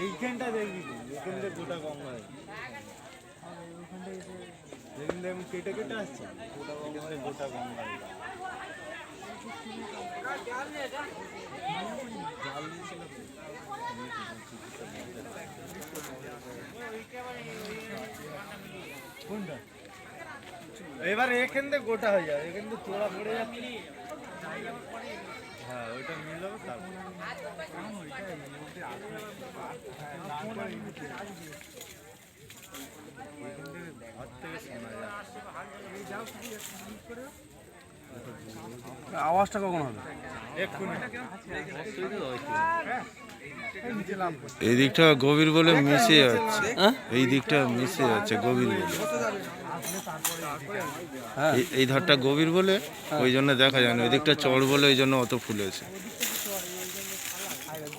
এইখানটা দেখবি এইখানটা গোটা কম হয় দেখুন কেটে কেটে আসছে গোটা হয় কোনটা? এবার এখান থেকে গোটা হয়ে যাবে, এখান থেকে তোড়া পড়ে যাবে। হ্যাঁ ওইটা মিল হবে তারপর। আওয়াজটা কখন হবে? এই দিকটা গভীর বলে মিশে যাচ্ছে। এই দিকটা মিশে যাচ্ছে গভীর বলে। এই- এই ধারটা গভীর বলে ওই জন্য দেখা যায় না। ওই দিকটা চড় বলে ওই জন্য অত ফুলেছে।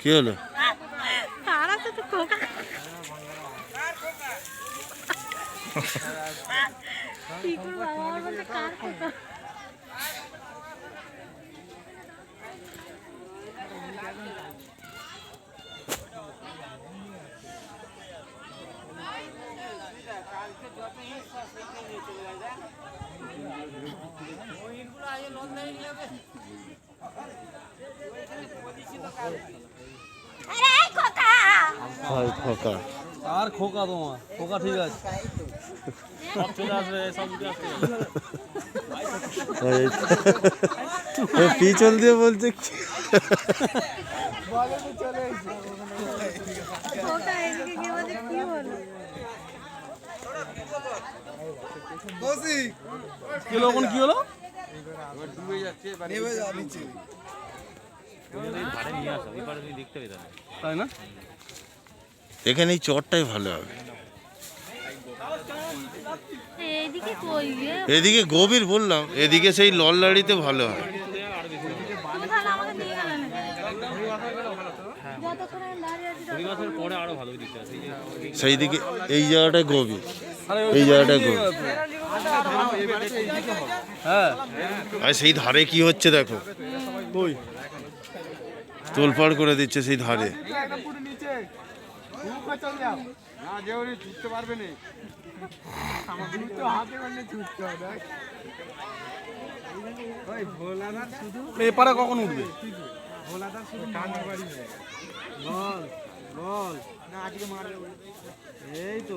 কি আমার বলতে কার খোকা আরে খোকা। আর খোকা তোমার? খোকা ঠিক আছে। পিছল দিয়ে বলছে কি? বলছে কি হলো? এখন কি হলো তাই না এখানে এই চরটাই ভালো হবে এদিকে গভীর বললাম এদিকে সেই লল্লাড়িতে ভালো হয়। তুমি তাহলে আমাকে নিয়ে গেলে না যতক্ষণ আমি দাঁড়িয়ে আছি ততক্ষণ- সেই দিকে এই জায়গাটায় গভীর। এই জায়গাটায় গভীর। হ্যাঁ আর সেই ধারে কি হচ্ছে দেখো। তোলপাড় করে দিচ্ছে সেই ধারে। না যে উনি ছুটতে পারবে না। দুটো হাতে করে ছুটতে হবে। ওই ভোলাদার শুধু? এপারে কখন উঠবে? বল বল। না আজকে মারবে এই তো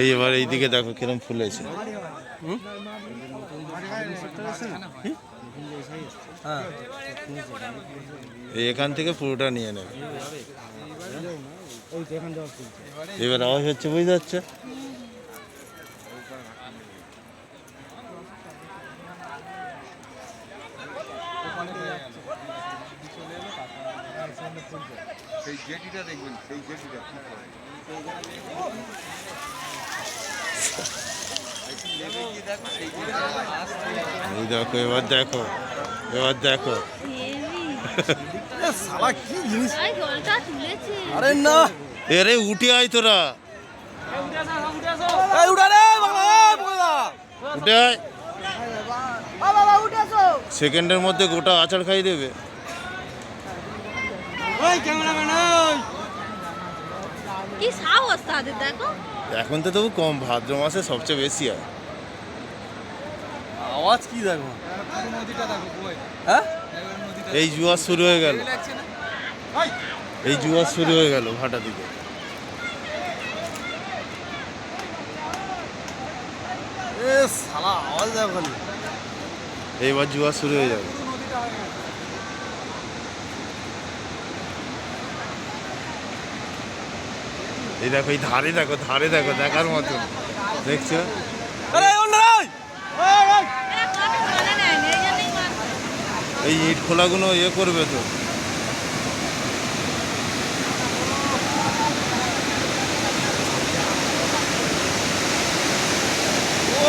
এই এবার এইদিকে দেখো কিরম হ্যাঁ এই এখান থেকে পুরোটা নিয়ে নেবে। এবার আওয়াজ হচ্ছে, বুঝতে পারছ? সেই জেটিটা দেখবেন, সেই জেটিটা এই দেখো এবার দেখো এবার দেখো। কি জিনিস? আরে না। এরে উঠে আয় তোরা। উঠা আয় সেকেন্ডের মধ্যে গোটা আচার খাই দেবে। ওই ক্যামেরাম্যান ওই। কি সাহস তাদের দেখো। এখন তো তবু কম ভাদ্র মাসে সবচেয়ে বেশি হয়। আওয়াজ কি দেখো? পুরো নদীটা দেখো বই হ্যাঁ? এই জুয়া শুরু হয়ে গেল। এই জুয়া শুরু হয়ে গেল ভাটা দিকে। এ শালা আওয়াজ দেখো এইবার জুয়া শুরু হয়ে যাবে। এই দেখো এই ধারে দেখো ধারে দেখো দেখার মতো। দেখছ? এই ইট খোলাগুলো ইয়ে করবে তো।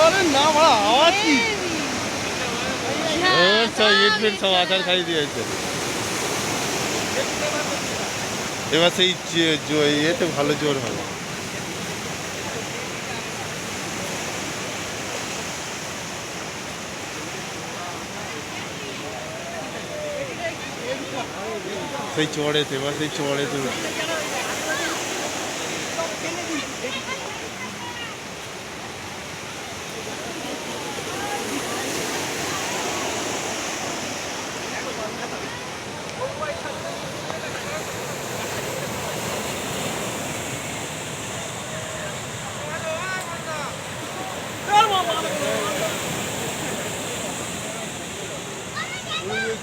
ওরে না আওয়াজ কি? ইট ফিট সব আচার খাই দিয়েছে। এবার সেই ইয়েতে ভালো জোর হবে। সেই চড়েতে এবার সেই চড়েতে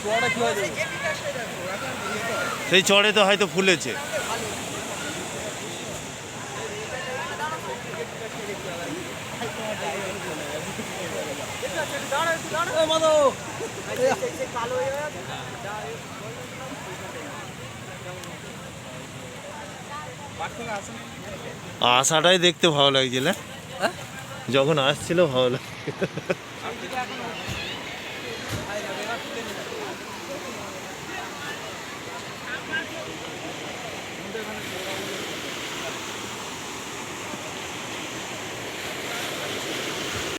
চড়া কি তো হয়তো ফুলেছে। আসাটাই দেখতে ভালো লাগছিল। হ্যাঁ? যখন আসছিল ভালো লাগে